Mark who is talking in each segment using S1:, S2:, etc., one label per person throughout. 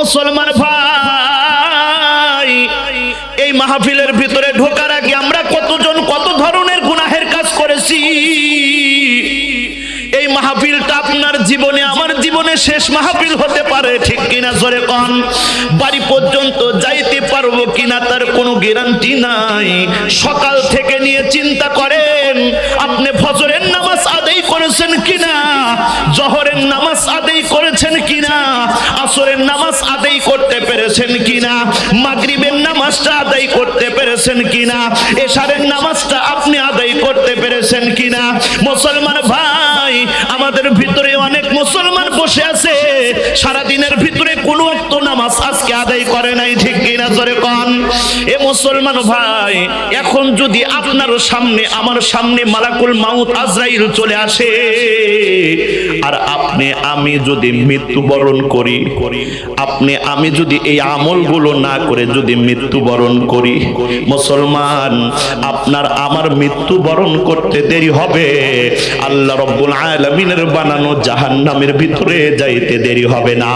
S1: মুসলমান ভাই, এই মাহফিলের ভিতরে ঢোকার আগে আমরা কতজন, কত ধরনের গুনাহের কাজ করেছি? এই মাহফিলটা আপনার জীবনে জীবনে শেষ মাহফিল হতে পারে, ঠিক কিনা জোরে কন? বাড়ি পর্যন্ত যাইতে পারব কিনা তার কোনো গ্যারান্টি নাই। সকাল থেকে নিয়ে চিন্তা করেন, আপনি ফজরের নামাজ আদায় করেছেন কিনা? জহরের নামাজ আদায় করেছেন কিনা? আসরের নামাজ আদায় করতে পেরেছেন কিনা? মাগরিবের নামাজটা আদায় করতে পেরেছেন কিনা? এশারের নামাজটা আপনি আদায় করতে পেরেছেন কিনা? মুসলমান ভাই, আমাদের ভিতরে অনেক সারা দিনের ভিতরে নামাজ আজকে আদায় করে নাই, ঠিক কিনা জোরে কন? এ মুসলমান ভাই, এখন যদি আপনার সামনে, আমার সামনে মালাকুল মাউত আজরাইল চলে আসে, আর আপনি, আমি যদি মৃত্যুবরণ করি, আপনি, আমি যদি এই আমলগুলো না করে যদি মৃত্যুবরণ করি, মুসলমান, আপনার আমার মৃত্যুবরণ করতে দেরি হবে, আল্লাহ রব্বুল আলামিনের বানানো জাহান্নামের ভিতরে যাইতে দেরি হবে না।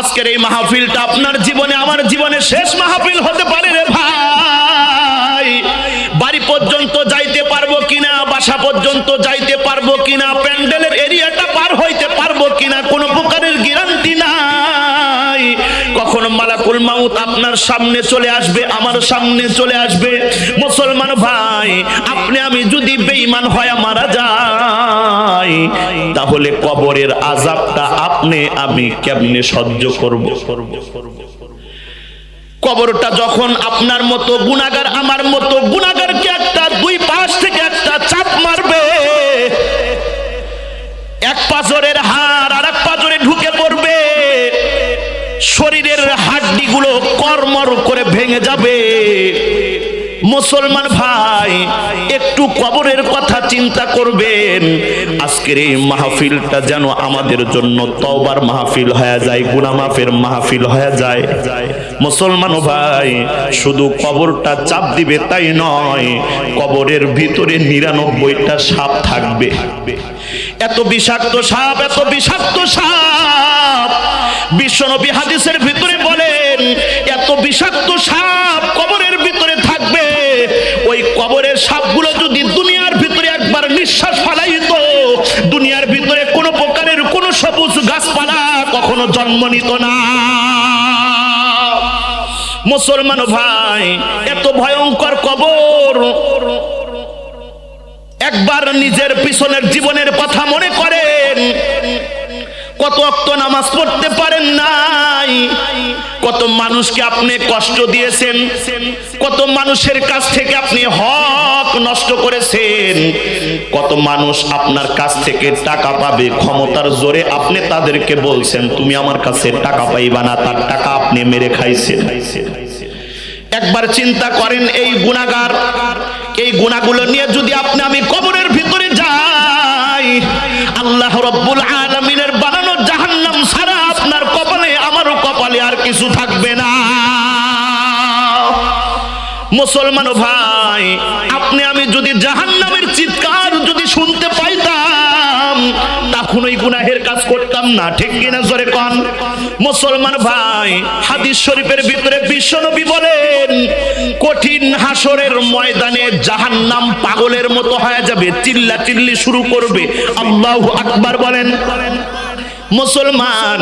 S1: আজকের এই মাহফিলটা আপনার জীবনে, আমার জীবনে শেষ মাহফিল হতে পারে রে ভাই। বাড়ি পর্যন্ত যাইতে পারব কিনা, বাসা পর্যন্ত যাইতে পারব কিনা, প্যান্ডেলের এরিয়াটা পার হইতে পারব কিনা, কোনো প্রকারের গ্যারান্টি নাই। কখন মালাকুল মাউত আপনার সামনে চলে আসবে, আমার সামনে চলে আসবে। মুসলমান ভাই, আপনি, আমি যদি বেঈমান হয় মারা যাই, তাহলে কবরের আজাবটা আপনি, আমি কেমনে সহ্য করব? কবরটা যখন আপনার মতো গুনাগার আমার মতো গুনাগারকে একটা দুই পাশ থেকে একটা চাপ মারবে। এক পাজরের ভেঙে যাবে। মুসলমান ভাই, একটু কবরের কথা চিন্তা করবেন। আজকের এই মাহফিলটা যেন আমাদের জন্য তওবার মাহফিল হয়ে যায় গুনাহ মাফের মাহফিল হয়ে যায়। মুসলমান ভাই, শুধু কবরটা চাপ দিবে তাই নয়, কবরের ভিতরে নিরানব্বইটা সাপ থাকবে। এত বিষাক্ত সাপ, এত বিষাক্ত সাপ। বিশ্বনবী হাদিসের ভিতরে কখনো জন্ম নিত না। মুসলমান ভাই, এত ভয়ঙ্কর কবর। একবার নিজের পিছনের জীবনের কথা মনে করেন। কত অক্ত নামাজ পড়তে পারেন নাই। কত মানুষকে আপনি কষ্ট দিয়েছেন। কত মানুষের কাছ থেকে আপনি হক নষ্ট করেছেন। কত মানুষ আপনার কাছ থেকে টাকা পাবে, ক্ষমতার জোরে আপনি তাদেরকে বলছেন, তুমি আমার কাছে টাকা পাইবা না, তার টাকা আপনি মেরে খাইছেন। একবার চিন্তা করেন এই গুণাগার, এই গুণাগুলো নিয়ে যদি আপনি, আমি কবরের ভিতরে যাই, আল্লাহ রব্বুল আলমিনের বানানো জাহান্নাম সারা আপনার কপালে, আমারও কপালে আর কিছু থাকবে মুসলমান ভাই, আপনি আমি যদি জাহান্নামের চিৎকার যদি শুনতে পাইতাম, তখন ওই গুনাহের কাজ করতাম না, ঠিক কিনা জোরে কন? মুসলমান ভাই, হাদিস শরীফের ভিতরে বিশ্বনবী বলেন, কঠিন হাসরের ময়দানে জাহান্নাম পাগলের মতো হয়ে যাবে, চিল্লা চিল্লি শুরু করবে। আল্লাহু আকবার বলেন। মুসলমান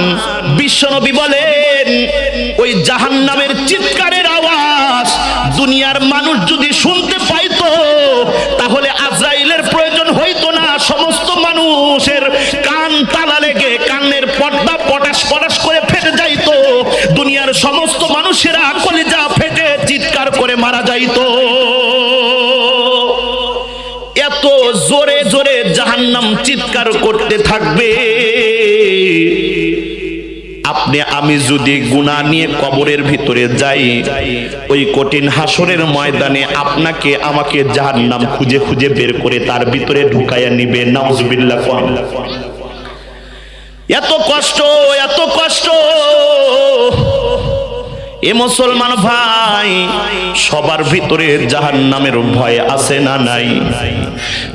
S1: বিশ্বনবী বলেন, ওই জাহান্নামের চিৎকারের আওয়াজ দুনিয়ার মানুষ যদি শুনতে পাইতো, তাহলে আজরাইলের প্রয়োজন হইতো না। সমস্ত মানুষের কান তালা লেগে কানের পর্দা পটাশ পটাশ করে ফেটে যাইতো। দুনিয়ার সমস্ত মানুষেরা কলিজা ফেটে চিৎকার করে মারা যাইতো। এত জোরে জোরে জাহান্নাম চিৎকার করতে থাকবে। আপনি আমি যদি গুণা নিয়ে কবরের ভিতরে যাই, ওই কঠিন হাসরের ময়দানে আপনাকে আমাকে জাহান্নাম খুঁজে খুঁজে বের করে তার ভিতরে ঢুকাইয়া নিবে। নাউজুবিল্লাহ কোন এত কষ্ট এত কষ্ট। এ মুসলমান ভাই, সবার ভিতরে জাহান নামের ভয় আছে না নাই?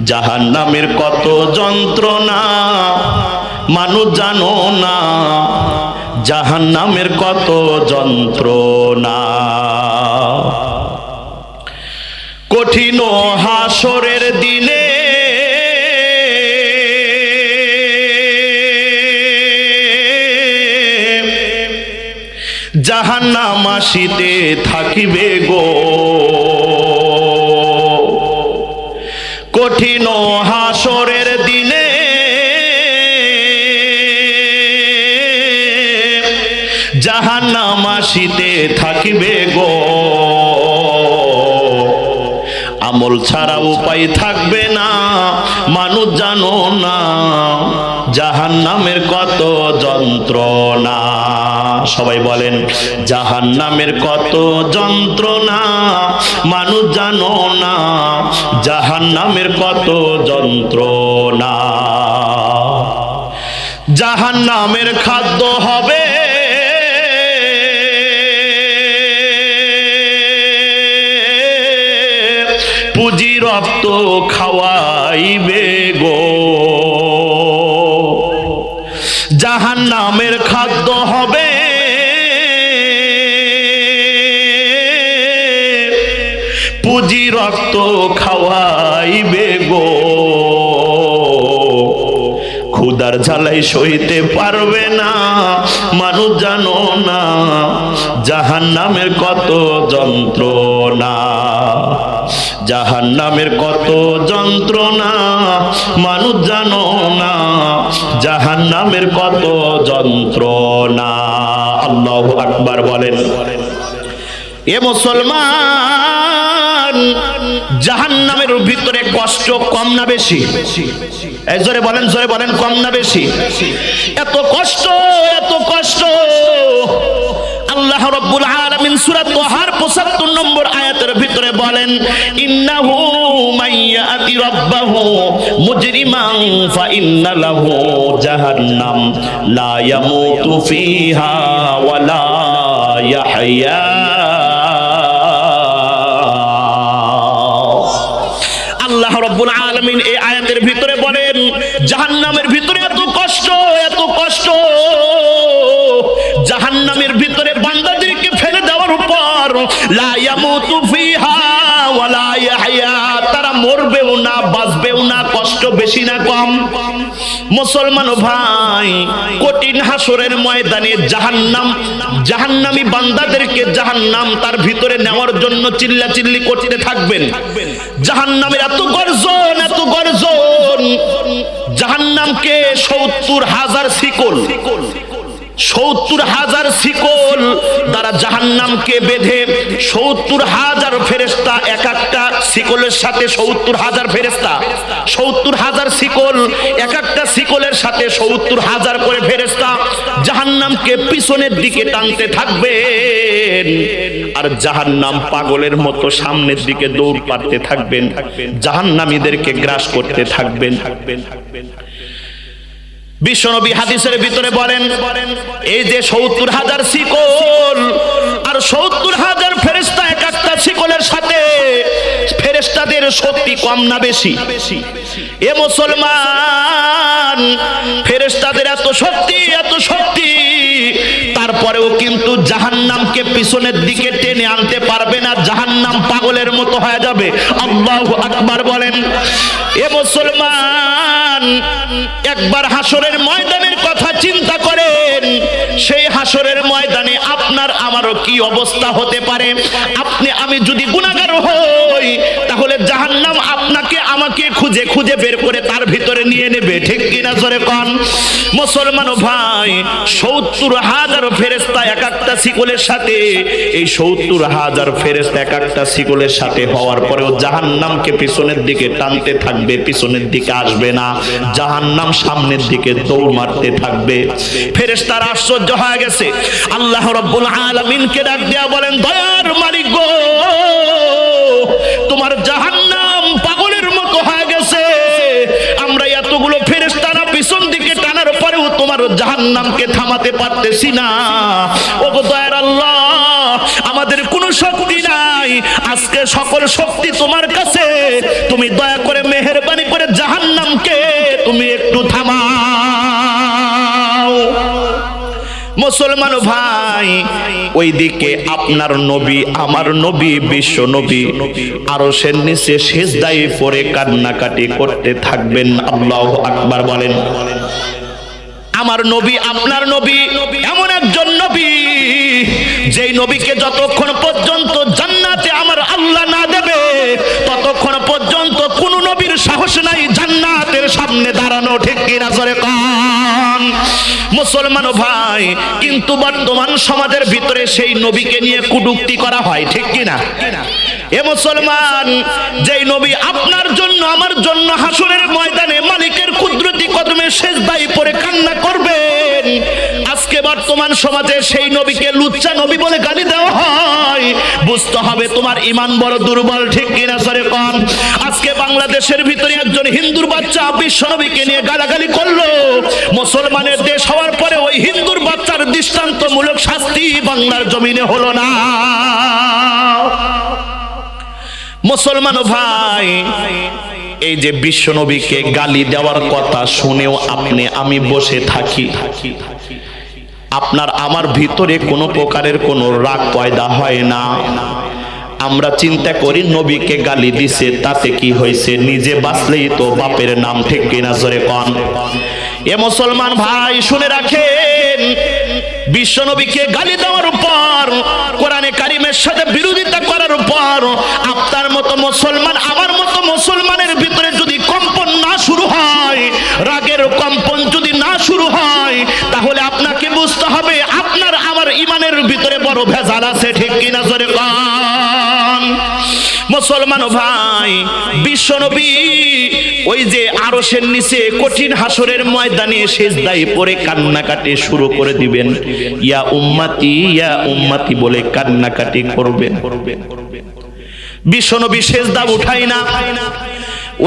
S1: জাহান নামের কত যন্ত্রণা, মানুষ জানো না। জাহান নামের কত যন্ত্রণা। কঠিন হাসরের দিনে জাহান্নাম আসিতে থাকিবে গো। কঠিন হাসরের থাকিবে গো। আমল ছাড়া উপায় থাকবে না, মানুষ জানো না জাহান নামের কত যন্ত্রণা। সবাই বলেন জাহান নামের কত যন্ত্রণা, মানুষ জানো না জাহান নামের কত যন্ত্রণা। জাহান নামের খাদ্য হবে রক্ত খাওয়াইবে গো। জাহান নামের খাদ্য হবে। পুঁজি রক্ত খাওয়াইবে গো। ক্ষুদার ঝালাই সইতে পারবে না, মানুষ জানো না জাহান নামের কত যন্ত্রণা। জাহান নামের কত যন্ত্রণা, মানুষ জানো না জাহান নামের কত যন্ত্রণা। আল্লাহ আকবার বলেন, এ মুসলমান জাহান নামের ভিতরে কষ্ট কম না বেশি? জোরে বলেন জোরে বলেন, কম না বেশি? এত কষ্ট এত কষ্ট আল্লাহ রব্বুল আলামিন সূরা তাহার 75 নম্বর আয়াতের ভিতরে বলেন, ইন্নাহু মুজরিমান ফা ইন্না লাহু জাহান্নাম। লা ইয়ামুতু ফিহা ওয়া লা ইয়াহইয়া আল্লাহ রব্বুল এই আয়াতের ভিতরে বলেন, জাহান্নামের ভিতরে কম মুসলমান ভাই, কঠিন হাসরের ময়দানে জাহান্নাম, জাহান্নামি বান্দাদেরকে জাহান্নাম তার ভিতরে নেওয়ার জন্য চিল্লা চিল্লি করতে থাকবেন। জাহান্নামের এত গর্জন এত গর্জন। জাহান্নামকে সত্তর হাজার শিকল সত্তর হাজার শিকল দ্বারা জাহান্নামকে বেঁধে সত্তর হাজার ফেরেস্তা এক একটা শিকলের সাথে সত্তর হাজার ফেরেস্তা সত্তর হাজার শিকল এক একটা শিকলের সাথে সত্তর হাজার করে ফেরেস্তা জাহান্নামকে পিছনের দিকে টানতে থাকবেন আর জাহান্নাম পাগলের মতো সামনের দিকে দৌড় পাড়তে থাকবেন। জাহান্নামীদেরকে গ্রাস করতে থাকবেন থাকবেন থাকবেন। বিশ্বনবী হাদিসের ভিতরে বলেন, এই যে সত্তর হাজার শিকল, আর সত্তর হাজার ফেরেস্তা এক একটা শিকলের সাথে ফেরেস্তাদের শক্তি কম না বেশি। এ মুসলমান ফেরেস্তাদের এত শক্তি এত শক্তি, তারপরেও কিন্তু জাহান্নামকে পিছনের দিকে টেনে আনতে পারবে না, জাহান্নাম পাগলের মতো হয়ে যাবে। আল্লাহু আকবার বলেন, এ মুসলমান একবার হাসরের ময়দানের কথা চিন্তা করেন, সেই হাসরের ময়দানে আপনার, আমারও কি অবস্থা হতে পারে? আপনি, আমি যদি গুণাগার হই, তাহলে খুঁজে খুঁজে বের করে তার ভিতরে নিয়ে নেবে। ঠিক কিনা জোরে কন? মুসলমান ভাই, সত্তর হাজার ফেরেস্তা এক একটা শিকলের সাথে, এই সত্তর হাজার ফেরেস্তা এক একটা শিকলের সাথে হওয়ার পরেও জাহান্নামকে পিছনের দিকে টানতে থাকবে, পিছনের দিকে আসবে না। জাহান্নাম সামনের দিকে দৌড় মারতে থাকবে। ফেরেস্তার আশ্চর্য হয়ে গেছে। আল্লাহ রব্বুল আলামিনকে ডাক দেয়া বলেন, দয়ার মালিক গো, তোমার জাহান্নাম জাহান্নামকে থামাতে পারতেছি না। ও দয়ার আল্লাহ, আমাদের কোনো শক্তি নাই। আজকে সকল শক্তি তোমার কাছে। তুমি দয়া করে মেহেরবানি করে জাহান্নামকে তুমি একটু থামা মুসলমান ভাই, ওইদিকে আপনার নবী, আমার নবী, বিশ্ব নবী আরও সে নিচে শেষ দায়ী পরে কান্নাকাটি করতে থাকবেন। আল্লাহ আকবার বলেন। আমার নবী, আপনার নবী, এমন একজন নবী, যেই নবীকে যতক্ষণ পর্যন্ত জান্নাতে আমার আল্লাহ না দেবে, ততক্ষণ পর্যন্ত কোন নবীর সাহস নাই জান্নাতের সামনে দাঁড়ানো, ঠিক কিনা জোরে কান? মুসলমান ভাই কিন্তু বর্তমান সমাজের ভিতরে সেই নবীকে নিয়ে কুটুক্তি করা হয়, ঠিক কিনা? এ মুসলমান, যেই নবী আপনার জন্য, আমার জন্য হাসুরের ময়দানে মালিকের কুদরতি কদমে শেষ দায়ী পরে কান্না করবেন। আজকে বর্তমান সমাজে সেই নবীকে লুচ্চা নবী বলে গালি দেওয়া হয়। বুঝতে হবে তোমার ইমান বড় দুর্বল, ঠিক কিনা সরে কন? আজকে বাংলাদেশের ভিতরে একজন হিন্দুর বাচ্চা বিশ্ব নবীকে নিয়ে গালাগালি করল। মুসলমানের দেশ হওয়ার পরে ওই হিন্দুর বাচ্চার দৃষ্টান্তমূলক শাস্তি বাংলার জমিনে হলো না। মুসলমান ভাই, এই যে বিশ্ব নবীকে গালি দেওয়ার কথা শুনেও আপনি, আমি বসে থাকি। আপনার আমার ভিতরে কোনো প্রকারের কোনো রাগ পয়দা হয় না। আমরা চিন্তা করি নবীকে গালি দিছে, তাতে কি হয়েছে? নিজে বাঁচলেই তো বাপের নাম ঠিক কিনা জোরে কন। এ মুসলমান ভাই, শুনে রাখেন, বিশ্ব নবীকে গালি দেওয়ার পর কোরআনে কারিমের সাথে বিরোধিতা করার পর আপনার মতো মুসলমান, আমার মতো মুসলমানের ভিতরে যদি কম্পন না শুরু হয় রাগের কম্পন যদি না শুরু হয় তাহলে আপনাকে বুঝতে হবে আপনার আমার ইমানের ভিতরে বড় ভেজাল আছে ঠিক কিনা জোরে কান? মুসলমান ভাই, বিশ্ব নবী, ওই যে আরশের নিচে কঠিন হাসরের ময়দানে শেষ দায়ী পরে কান্নাকাটি শুরু করে দিবেন। ইয়া উম্মাতি ইয়া উম্মাতি বলে কান্নাকাটি করবেন। বিশ্ব নবী শেষ দাব উঠাই না।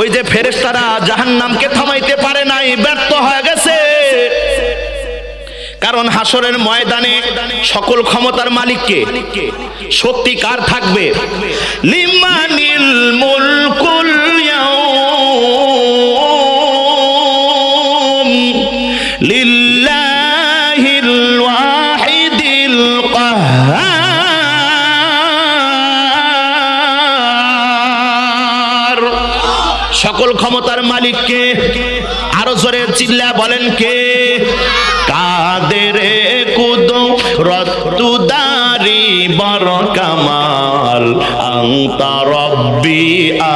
S1: ওই যে ফেরেশতারা জাহান্নামকে থামাইতে পারে নাই, ব্যর্থ হয়ে কারণ হাসরের ময়দানে সকল ক্ষমতার মালিককে শক্তি কার থাকবে সকল ক্ষমতার মালিককে আরও জোরে চিল্লা বলেন কে? কামাল, আংতা রব্বি,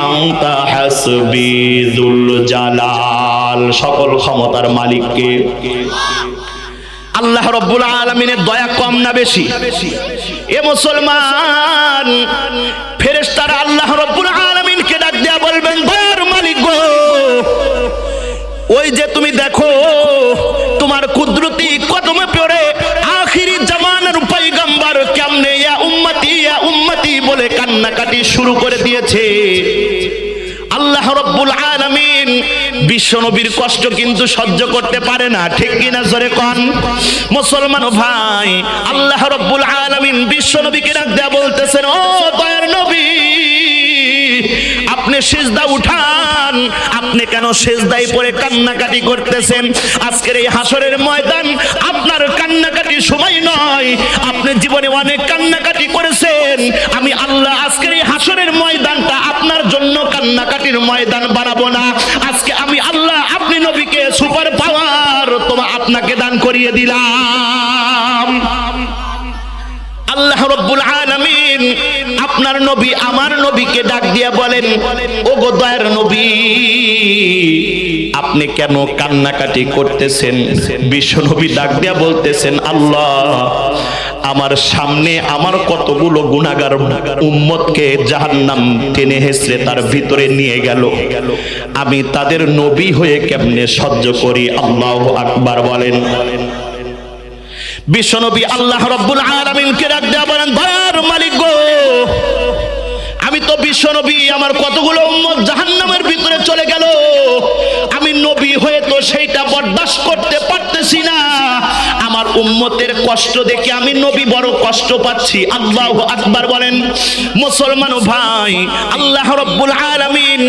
S1: আংতা হাসবি দুল জালাল। সকল ক্ষমতার মালিককে। আল্লাহ রব্বুল আলমিনের দয়া কম না বেশি। এ মুসলমান, ফেরেশতারা আল্লাহ রব্বুল আলমিনকে ডাক দেয়া বলবেন, দয়ার মালিক গো, ওই যে তুমি দেখো, তোমার কুদরতি কদমে কান্নাকাটি শুরু করে দিয়েছে। আল্লাহ রব্বুল আলামিন বিশ্বনবীর কষ্ট কিন্তু সহ্য করতে পারে না, ঠিক কিনা জোরে কন? মুসলমান ভাই, আল্লাহ রব্বুল আলামিন বিশ্বনবীকে ডাক দেয়া বলতেছেন, ও দয়ার নবী আপনি সেজদা উঠান। আপনি কেন সেজদায় পড়ে কান্নাকাটি করতেছেন? আজকের এই হাসরের ময়দান আপনার কান্নাকাটি সময় নয়। আপনি জীবনে অনেক কান্নাকাটি করেছেন। আমি আল্লাহ আজকের এই হাসরের ময়দানটা আপনার জন্য কান্নাকাটির ময়দান বাড়াবো না। আজকে আমি আল্লাহ, আপনি নবীকে সুপার পাওয়ার তোমা আপনাকে দান করিয়ে দিলাম। আল্লাহ রব্বুল আলামিন আপনার নবী, আমার নবীকে ডাক দিয়া বলেন ও গো দয়ার নবী, আপনি কেন কান্নাকাটি করতেছেন? বিশ্ব নবী ডাক দিয়া বলতেছেন, আল্লাহ, আমার সামনে আমার কতগুলো গুনাগার উম্মতকে জাহান্নাম টেনে হেসড়ে তার ভিতরে নিয়ে গেল। আমি তাদের নবী হয়ে কেমনে সহ্য করি? আল্লাহ আকবার বলেন। বিশ্বনবী আল্লাহ রব্বুল আলামিনকে ডাক দেয়া বলেন দয়ার মালিক গো, আমি তো বিশ্বনবী, আমার কতগুলো উম্মত জাহান্নামের ভিতরে চলে গেল। আমি নবী হয়ে তো সেইটা বরদাস্ত করতে পারতেছি না। আমার উম্মতের কষ্ট দেখে আমি নবী বড় কষ্ট পাচ্ছি। আল্লাহ আকবার বলেন, মুসলমান ভাই, আল্লাহ রব্বুল আলামিন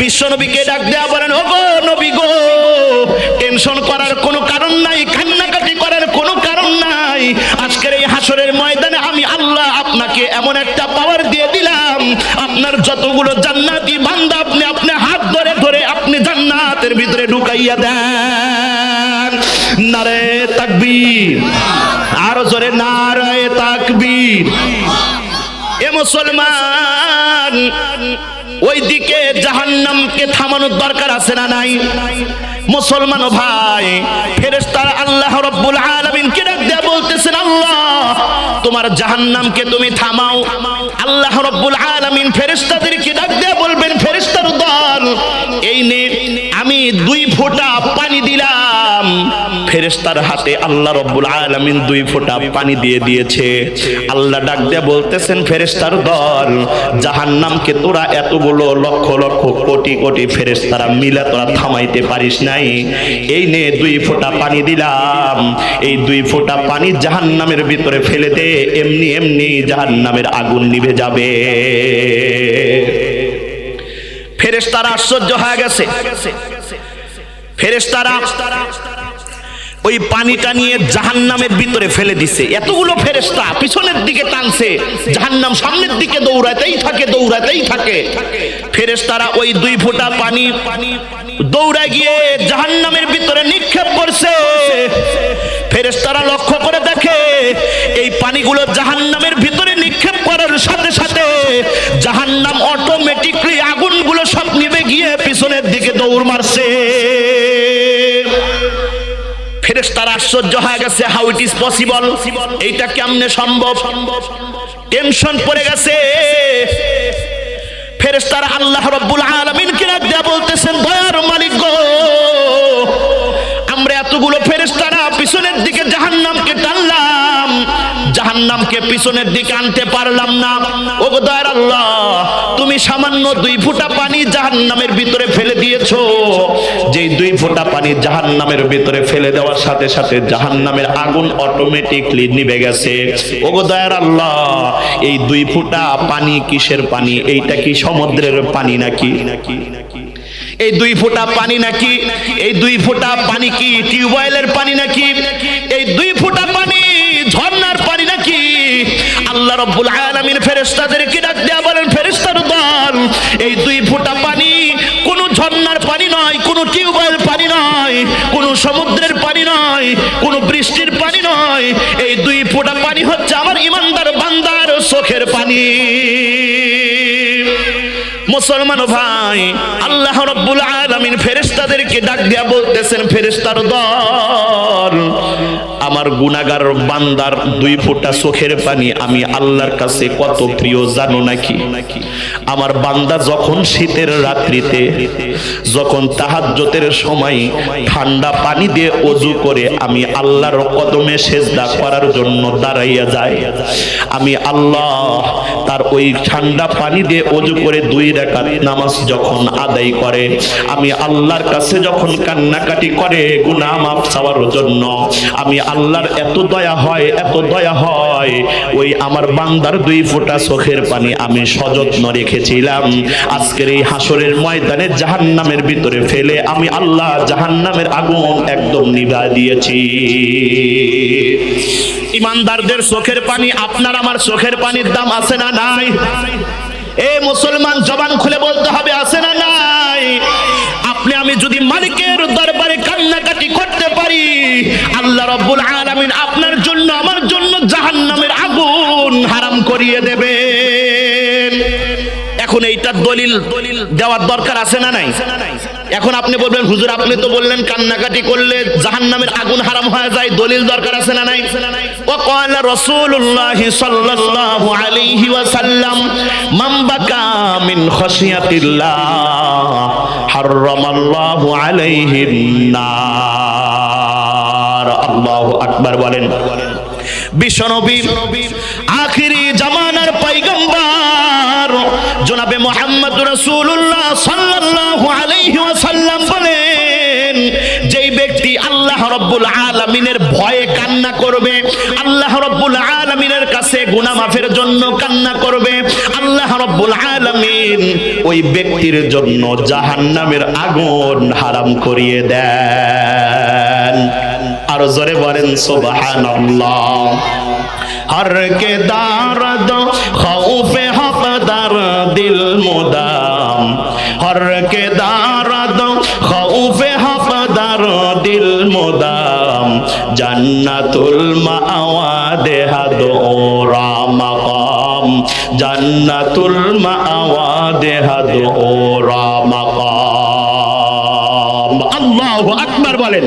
S1: বিশ্বনবীকে ডাক দেয়া বলেন ও গো নবী গো, টেনশন করার কোনো কারণ নাই আজকের এই হাসরের ময়দানে আমি আল্লাহ আপনাকে এমন একটা পাওয়ার দিয়ে দিলাম। আপনার যতগুলো জান্নাতি বান্দা আপনি আপনি হাত ধরে ধরে আপনি জান্নাতের ভিতরে ঢুকাইয়া দেন। নারে তাকবীর। আরও জোরে নারায় তাকবীর। এ মুসলমান ওইদিকে জাহান্নামকে থামানোর দরকার আছে না নাই? মুসলমান ভাই ফেরেস্তার আল্লাহ রব্বুল আলামিন কে ডাক দেয়া বলতেছেন, আল্লাহ, তোমার জাহান্নামকে তুমি থামাও। আল্লাহ রব্বুল আলামিন ফেরেশতাদেরকে ডাক দেয়া বলবেন ফেরেস্তার দল, এই নে আমি দুই ফোঁটা পানি দিলাম। ফেরেশতার হাতে আল্লাহ রব্বুল আলামিন দুই ফোঁটা পানি দিয়ে দিয়েছে। আল্লাহ ডাক দিয়ে বলতেছেন, ফেরেশতার দল, জাহান্নামকে তোরা এতগুলো লক্ষ লক্ষ কোটি কোটি ফেরেশতারা মিলে তোরা থামাইতে পারিস নাই। এই নে দুই ফোঁটা পানি দিলাম। এই দুই ফোঁটা পানি জাহান্নামের ভিতরে ফেলে দে, এমনি এমনি জাহান্নামের আগুন নিভে যাবে। ফেরেশতারা আশ্চর্য হয়ে গেছে। ফেরেশতারা ওই পানিটা নিয়ে জাহান্নামের ভিতরে ফেলে দিছে। এতগুলো ফেরেশতা পিছনের দিকে টানছে, জাহান্নাম সামনের দিকে দৌড়াতেই থাকে দৌড়াতেই থাকে। ফেরেশতারা ওই দুই ফোঁটা পানি দৌড়া গিয়ে জাহান্নামের ভিতরে নিক্ষেপ করছে। ফেরেশতারা লক্ষ্য করে দেখে, এই পানিগুলো জাহান্নামের ভিতরে নিক্ষেপ করার সাথে সাথে জাহান্নাম অটোমেটিকলি আগুনগুলো সব নিভে গিয়ে পিছনের দিকে দৌড় মারছে। ফেরেশতারা আশ্চর্য হয়ে গেছে হাউ ইট ইজ পসিবল এইটা কেমনে সম্ভব? টেনশন পড়ে গেছে। ফেরেশতারা আল্লাহ রাব্বুল আলামিন কে দেয়া বলতেছেন, দয়ার মালিক গো, আমরা এতগুলো ফেরেশতারা পিছনের দিকে জাহান্নামকে টানলাম। জাহান্নামকে পিছনের দিকে আনতে পারলাম না। ও দয়ার আল্লাহ, তুমি সামান্য দুই ফোঁটা পানি জাহান্নামের ভিতরে ফেলে দিয়েছ। যেই দুই ফোঁটা পানি জাহান্নামের ভিতরে ফেলে দেওয়ার সাথে সাথে জাহান্নামের আগুন অটোমেটিকলি নিভে গেছে। ও দয়ার আল্লাহ, এই দুই ফোঁটা পানি কিসের পানি? এইটা কি সমুদ্রের পানি নাকি নাকি নাকি? এই দুই ফোঁটা পানি নাকি? এই দুই ফোঁটা পানি কি টিউবওয়েলের পানি নাকি? এই দুই ফোঁটা আল্লাহ রব্বুল আলামিন ফেরেশতাদেরকে ডাক দেয়া বলেন, ফেরেশতার দল, এই দুই ফোঁটা পানি কোনো ঝর্ণার পানি নয়, কোনো টিউবওয়েল পানি নয়, কোনো সমুদ্রের পানি নয়, কোনো বৃষ্টির পানি নয়। এই দুই ফোঁটা পানি হচ্ছে আমার ইমানদার বান্দার চোখের পানি। মুসলমান ভাই, আল্লাহ রব্বুল আলামিন ফেরেশতাদেরকে ডাক দিয়া বলতেছেন, ফেরেশতার দল, আমার গুনাহগার বান্দার দুই ফোঁটা চোখের পানি আমি আল্লাহর কাছে কত প্রিয়, জানো নাকি? আমার বান্দা যখন শীতের রাত্রিতে, যখন তাহাজ্জতের সময় ঠান্ডা পানি দিয়ে অজু করে, আমি আল্লাহর কদমে সেজদা করার জন্য দাঁড়াইয়া যায়। আমি আল্লাহ তার ওই ঠান্ডা পানি দিয়ে অজু করে দুই নামাজ যখন আদায় করে, আমি আল্লাহর কাছে যখন কান্নাকাটি করে, গুনাহ মাফ চাওয়ার জন্য, আমি আল্লাহর এত দয়া হয়, এত দয়া হয়, ওই আমার বান্দার দুই চোখের পানি আমি সযত্ন রেখেছিলাম। আজকের এই হাসরের ময়দানে জাহান্নামের ভিতরে ফেলে আমি আল্লাহ জাহান্নামের আগুন একদম নিভা দিয়েছি। ইমানদারদের চোখের পানি, আপনার আমার চোখের পানির দাম আছে না নাই? এ মুসলমান জবান খুলে বলতে হবে, আছে না নাই? আপনি, আমি যদি মালিকের দরবারে কান্নাকাটি করতে পারি, আল্লাহ রব্বুল আলামিন আপনার জন্য, আমার জন্য জাহান্নামের আগুন হারাম করিয়ে দেবে এখন এইটার দলিল দলিল দেওয়ার দরকার আছে না নাই? এখন আপনি বলবেন, হুজুর, আপনি তো বললেন কান্নাকাটি করলে জাহান্নামের আগুন হারাম হয়ে যায়, দলিল দরকার আছে না নাই? ও কয়লা আখিরি জামানার জনাবে মোহাম্মদ সাল্লাল্লাহু রব্বুল আলামিনের ভয়ে কান্না করবে। আল্লাহ রব্বুল আলামিনের কাছে গুনাহ মাফের জন্য কান্না করবে। আল্লাহ রব্বুল আলামিন ওই ব্যক্তির জন্য জাহান্নামের আগুন হারাম করিয়ে দেন। আর জোরে বলেন, সুবহানাল্লাহ। হর কে দার দারদ খৌফে হকদার দিল মুদাম। হর কে দার জান্নাতুল মাওয়া দেহা দোরা মাকাম। জান্নাতুল মাওয়া দেহা দোরা মাকাম। আল্লাহু আকবার বলেন।